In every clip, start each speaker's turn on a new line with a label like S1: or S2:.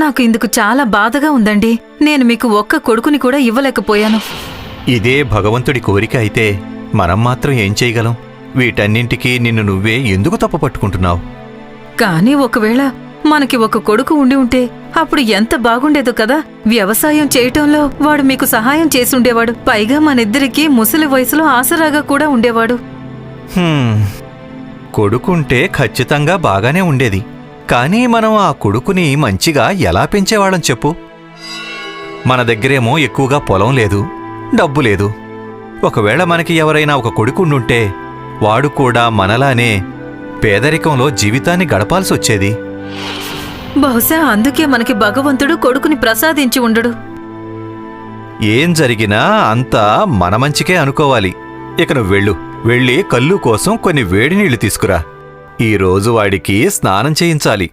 S1: నాకు ఇందుకు చాలా బాధగా ఉందండి. నేను మీకు ఒక్క కొడుకుని కూడా ఇవ్వలేకపోయాను.
S2: ఇదే భగవంతుడి కోరిక అయితే మనం మాత్రం ఏం చేయగలం? వీటన్నింటికీ నిన్ను నువ్వే ఎందుకు తప్పుపట్టుకుంటున్నావు
S1: కానీ ఒకవేళ మనకి ఒక కొడుకు ఉండి ఉంటే అప్పుడు ఎంత బాగుండేదో కదా? వ్యవసాయం చేయటంలో వాడు మీకు సహాయం చేసుండేవాడు. పైగా మనిద్దరికీ ముసలి వయసులో ఆసరాగా కూడా ఉండేవాడు.
S2: కొడుకుంటే ఖచ్చితంగా బాగానే ఉండేది. కానీ మనం ఆ కొడుకుని మంచిగా ఎలా పెంచేవాళ్ళం చెప్పు? మన దగ్గరేమో ఎక్కువగా పొలం లేదు డబ్బు లేదు. ఒకవేళ మనకి ఎవరైనా ఒక కొడుకు ఉండుంటే వాడు కూడా మనలానే పేదరికంలో జీవితాన్ని గడపాల్సి వచ్చేది.
S1: బహుశా అందుకే మనకి భగవంతుడు కొడుకుని ప్రసాదించి ఉండడు.
S2: ఏం జరిగినా అంతా మన మంచికే అనుకోవాలి. ఇక నువ్వు వెళ్ళు. వెళ్ళి కళ్ళు కోసం కొన్ని వేడి నీళ్ళు తీసుకురా. ఈరోజు వాడికి స్నానం చేయించాలి.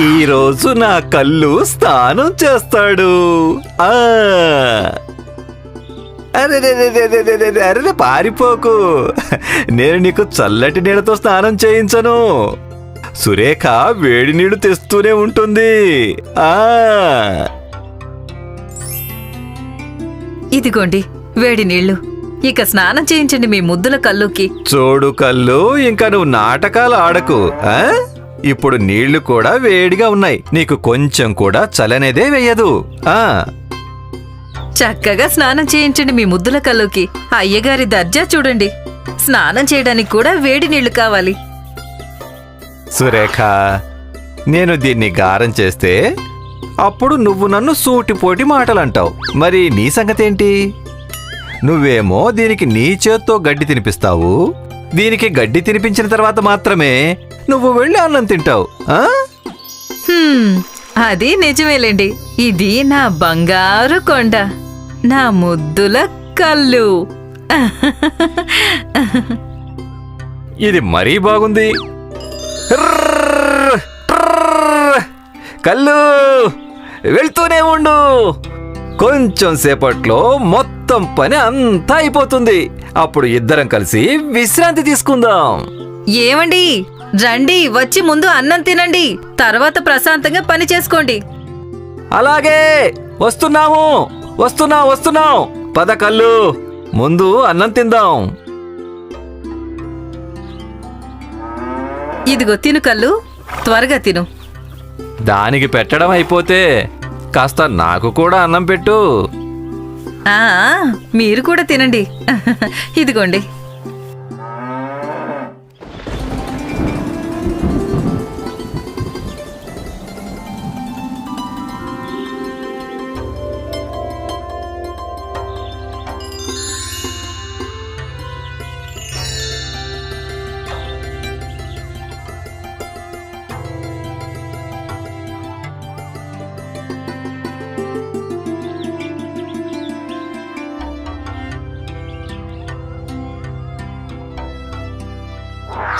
S2: ఈరోజు నా కళ్ళు స్నానం చేస్తాడు. ఆ. పారిపోకు. నేను నీకు చల్లటి నీళ్ళతో స్నానం చేయించను. సురేఖ వేడి నీళ్ళు తెస్తూనే ఉంటుంది. ఆ.
S1: ఇదిగోండి వేడి నీళ్ళు. ఇక స్నానం చేయించండి మీ ముద్దుల కల్లుకి
S2: చూడు కళ్ళు ఇంకా నువ్వు నాటకాలు ఆడకు ఆ? ఇప్పుడు నీళ్ళు కూడా వేడిగా ఉన్నాయి. నీకు కొంచెం కూడా చలనేదే వేయదు ఆ?
S1: చక్కగా స్నానం చేయించండి మీ ముద్దుల కల్లుకి అయ్యగారి దర్జా చూడండి. స్నానం చేయడానికి కూడా వేడి నీళ్ళు కావాలి.
S2: సురేఖ నేను దీన్ని గారం చేస్తే అప్పుడు నువ్వు నన్ను సూటిపోటి మాటలంటావు. మరి నీ సంగతేంటి? నువ్వేమో దీనికి నీ చేత్తో గడ్డి తినిపిస్తావు. దీనికి గడ్డి తినిపించిన తర్వాత మాత్రమే నువ్వు వెళ్ళి అన్నం తింటావు
S1: అది నిజమేలేండి. ఇది నా బంగారు కొండ నా ముద్దుల కళ్ళు
S2: ఇది మరీ బాగుంది. కళ్ళు వెళ్తూనే ఉండు. కొంచెం సేపట్లో మొత్తం పని అంతా అయిపోతుంది. అప్పుడు ఇద్దరం కలిసి విశ్రాంతి తీసుకుందాం.
S1: ఏమండి? రండి వచ్చి ముందు అన్నం తినండి. తర్వాత ప్రశాంతంగా పని చేసుకోండి.
S2: అలాగే! వస్తున్నాము! వస్తున్నా వస్తున్నాం పద కళ్ళు ముందు అన్నం తిందాం.
S1: ఇదిగో తిను కళ్ళు త్వరగా తిను.
S2: దానికి పెట్టడం అయిపోతే కాస్త నాకు కూడా అన్నం పెట్టు.
S1: మీరు కూడా తినండి. ఇదిగోండి.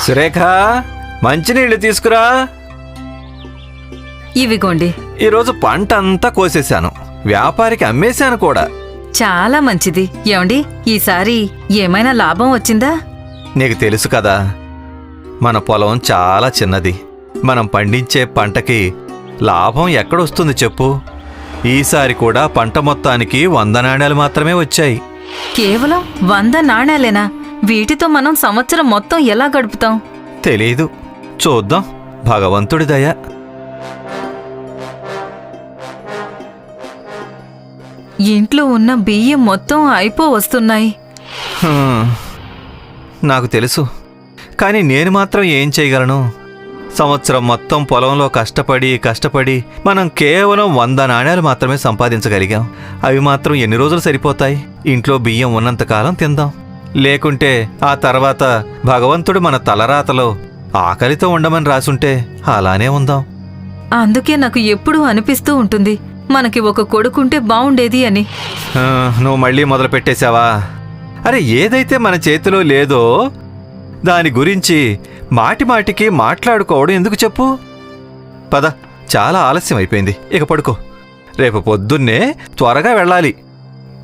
S2: సురేఖ మంచినీళ్ళు తీసుకురా.
S1: ఇవిగోండి.
S2: ఈరోజు పంట అంతా కోసేశాను. వ్యాపారికి అమ్మేశాను కూడా.
S1: చాలా మంచిది. ఏమండి ఈసారి ఏమైనా లాభం వచ్చిందా?
S2: నీకు తెలుసు కదా మన పొలం చాలా చిన్నది. మనం పండించే పంటకి లాభం ఎక్కడొస్తుంది చెప్పు? ఈసారి కూడా పంట మొత్తానికి వంద నాణ్యాలు మాత్రమే వచ్చాయి.
S1: కేవలం వంద నాణేలేనా? వీటితో మనం సంవత్సరం మొత్తం ఎలా గడుపుతాం?
S2: తెలీదు. చూద్దాం. భగవంతుడి దయ.
S1: ఇంట్లో ఉన్న బియ్యం మొత్తం అయిపో వస్తున్నాయి.
S2: నాకు తెలుసు. కానీ నేను మాత్రం ఏం చేయగలను? సంవత్సరం మొత్తం పొలంలో కష్టపడి కష్టపడి మనం కేవలం వంద నాణ్యాలు మాత్రమే సంపాదించగలిగాం. అవి మాత్రం ఎన్ని రోజులు సరిపోతాయి? ఇంట్లో బియ్యం ఉన్నంతకాలం తిందాం. లేకుంటే ఆ తర్వాత భగవంతుడు మన తలరాతలో ఆకలితో ఉండమని రాసుంటే అలానే ఉందాం.
S1: అందుకే నాకు ఎప్పుడూ అనిపిస్తూ ఉంటుంది మనకి ఒక కొడుకుంటే బావుండేది అని.
S2: ఆ, నువ్వు మళ్ళీ మొదలు పెట్టేశావా అరే ఏదైతే మన చేతిలో లేదో దాని గురించి మాటి మాటికి మాట్లాడుకోవడం ఎందుకు చెప్పు? పద చాలా ఆలస్యం అయిపోయింది ఇక పడుకో. రేపు పొద్దున్నే త్వరగా వెళ్ళాలి.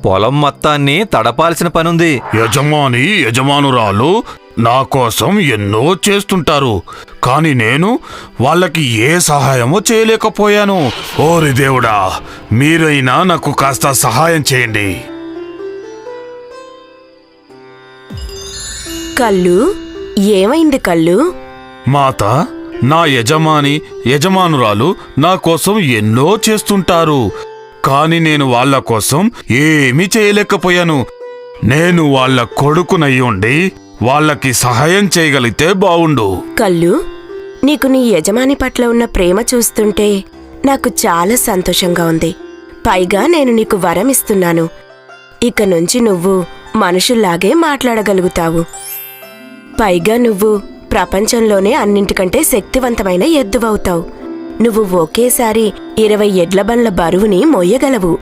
S2: పొలం మొత్తాన్ని తడపాల్సిన పనుంది.
S3: యజమాని యజమానురాలు నా కోసం ఎన్నో చేస్తుంటారు. కానీ నేను వాళ్ళకి ఏ సహాయమో చేయలేకపోయాను. ఓరి దేవుడా మీరైనా నాకు కాస్త సహాయం చేయండి.
S4: కళ్ళు ఏమైంది కళ్ళు
S3: మాత నా యజమాని యజమానురాలు నా కోసం ఎన్నో చేస్తుంటారు. కాని నేను వాళ్ళ కోసం ఏమీ చేయలేకపోయాను. నేను వాళ్ళ కొడుకునయ్యుండి ఉండి వాళ్ళకి సహాయం చేయగలిగితే బావుండు.
S4: కళ్ళు నీకు నీ యజమాని పట్ల ఉన్న ప్రేమ చూస్తుంటే నాకు చాలా సంతోషంగా ఉంది. పైగా నేను నీకు వరం ఇస్తున్నాను. ఇక నుంచి నువ్వు మనుషుల్లాగే మాట్లాడగలుగుతావు. పైగా నువ్వు ప్రపంచంలోనే అన్నింటికంటే శక్తివంతమైన ఎద్దువవుతావు. నువ్వు ఒకేసారి ఇరవై ఎడ్ల బండ్ల బరువుని మొయ్యగలవు.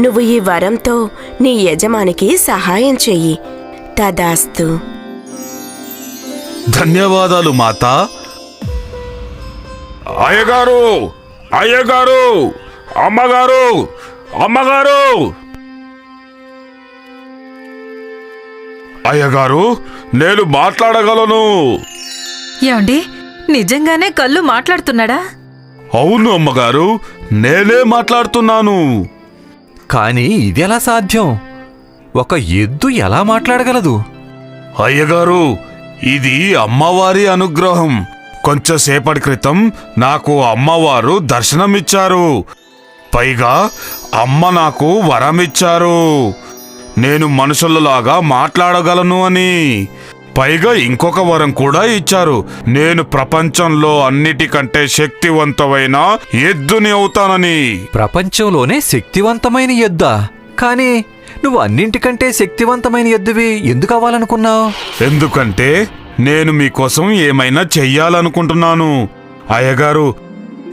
S4: నువ్వు ఈ వరంతో నీ యజమానికి సహాయం చెయ్యి. తదాస్తు.
S3: ధన్యవాదాలు మాత. అయ్యగారు! అయ్యగారు! అమ్మగారు! అమ్మగారు! అయ్యగారు నేను మాట్లాడగలను.
S1: ఏమండి? నిజంగానే కళ్ళు మాట్లాడుతున్నాడా?
S3: అవును అమ్మగారు నేనే మాట్లాడుతున్నాను.
S2: కానీ ఇది ఎలా సాధ్యం? ఒక ఎద్దు ఎలా మాట్లాడగలదు?
S3: అయ్యగారు ఇది అమ్మవారి అనుగ్రహం. కొంచెంసేపటి క్రితం నాకు అమ్మవారు దర్శనమిచ్చారు. పైగా అమ్మ నాకు వరమిచ్చారు. నేను మనుషులలాగా మాట్లాడగలను అని. పైగా ఇంకొక వరం కూడా ఇచ్చారు. నేను ప్రపంచంలో అన్నిటికంటే శక్తివంతమైన ఎద్దుని అవుతానని.
S2: ప్రపంచంలోనే శక్తివంతమైన ఎద్దా? కానీ నువ్వు అన్నింటికంటే శక్తివంతమైన ఎద్దువి ఎందుకు అవ్వాలనుకున్నావు?
S3: ఎందుకంటే నేను మీకోసం ఏమైనా చెయ్యాలనుకుంటున్నాను. అయ్యగారు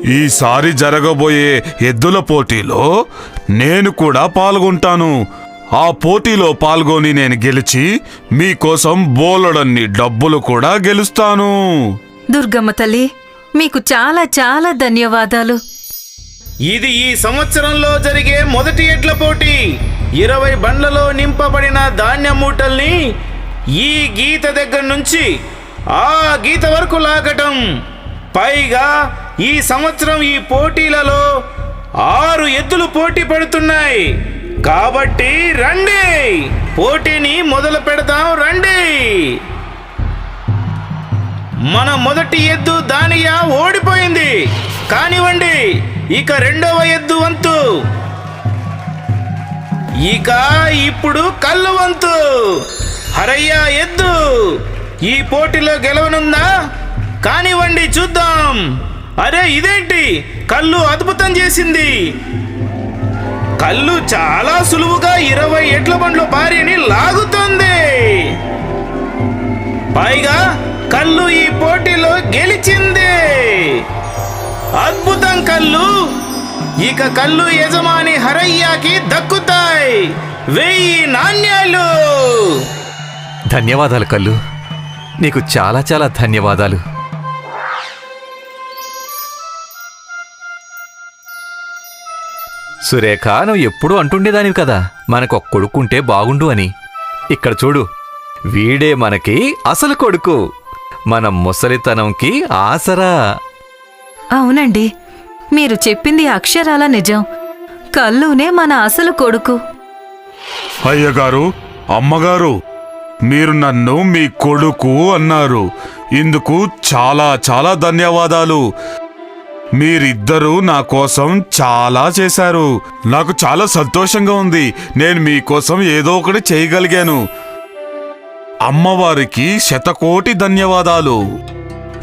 S3: ఈసారి జరగబోయే ఎద్దుల పోటీలో నేను కూడా పాల్గొంటాను. ఆ పోటీలో పాల్గొని నేను గెలిచి మీకోసం బోలెడన్ని డబ్బులు కూడా గెలుస్తాను.
S1: దుర్గమ్మ తల్లి మీకు చాలా చాలా ధన్యవాదాలు.
S5: ఇది ఈ సంవత్సరంలో జరిగే మొదటి ఎడ్ల పోటీ. ఇరవై బండ్లలో నింపబడిన ధాన్యం మూటల్ని ఈ గీత దగ్గర నుంచి ఆ గీత వరకు లాగటం. పైగా ఈ సంవత్సరం ఈ పోటీలలో ఆరు ఎద్దులు పోటీ పడుతున్నాయి. కాబట్టి రండి! పోటీని మొదలు పెడదాం రండి! మన మొదటి ఎద్దు దానియా ఓడిపోయింది. కానివ్వండి ఇక రెండవ ఎద్దు వంతు. ఇక ఇప్పుడు కళ్ళు వంతు. హరయ్యా ఎద్దు! ఈ పోటీలో గెలవనుందా? కానివ్వండి చూద్దాం. అరే ఇదేంటి? కళ్ళు అద్భుతం చేసింది. కళ్ళు చాలా సులువుగా ఇరవై ఎడ్ల బండ్ల భార్యని లాగుతుంది. పైగా కళ్ళు ఈ పోటీలో గెలిచింది. అద్భుతం కళ్ళు. ఇక కళ్ళు యజమాని హరయ్యాకి దక్కుతాయి. వెయ్యి నాణ్యాలు.
S2: ధన్యవాదాలు కళ్ళు. నీకు చాలా చాలా ధన్యవాదాలు. సురేఖ నువ్వు ఎప్పుడూ అంటుండేదానివి కదా. మనకు ఒక కొడుకుంటే బాగుండు అని. ఇక్కడ చూడు వీడే మనకి అసలు కొడుకు. మన ముసలితనంకి ఆసరా.
S1: అవునండి మీరు చెప్పింది అక్షరాల నిజం. కల్లునే మన అసలు కొడుకు.
S3: అయ్యగారు అమ్మగారు మీరు నన్ను మీ కొడుకు అన్నారు. ఇందుకు చాలా చాలా ధన్యవాదాలు. మీరిద్దరూ నా కోసం చాలా చేశారు. నాకు చాలా సంతోషంగా ఉంది. నేను మీకోసం ఏదో ఒకటి చేయగలిగాను. అమ్మవారికి శతకోటి ధన్యవాదాలు.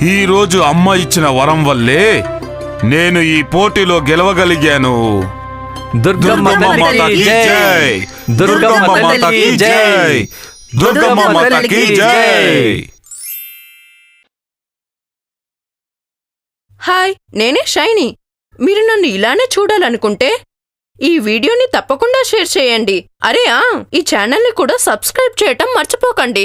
S3: ఈరోజు అమ్మ ఇచ్చిన వరం వల్లే నేను ఈ పోటీలో గెలవగలిగాను.
S2: దుర్గమ్మ
S3: మాతకి
S2: జై. దుర్గమ్మ జై.
S3: దుర్గమ్మ మాతకి జై.
S6: హాయ్ నేనే షైనీ. మీరు నన్ను ఇలానే చూడాలనుకుంటే ఈ వీడియోని తప్పకుండా షేర్ చేయండి. అరే ఆ ఈ ఛానల్ని కూడా సబ్స్క్రైబ్ చేయటం మర్చిపోకండి.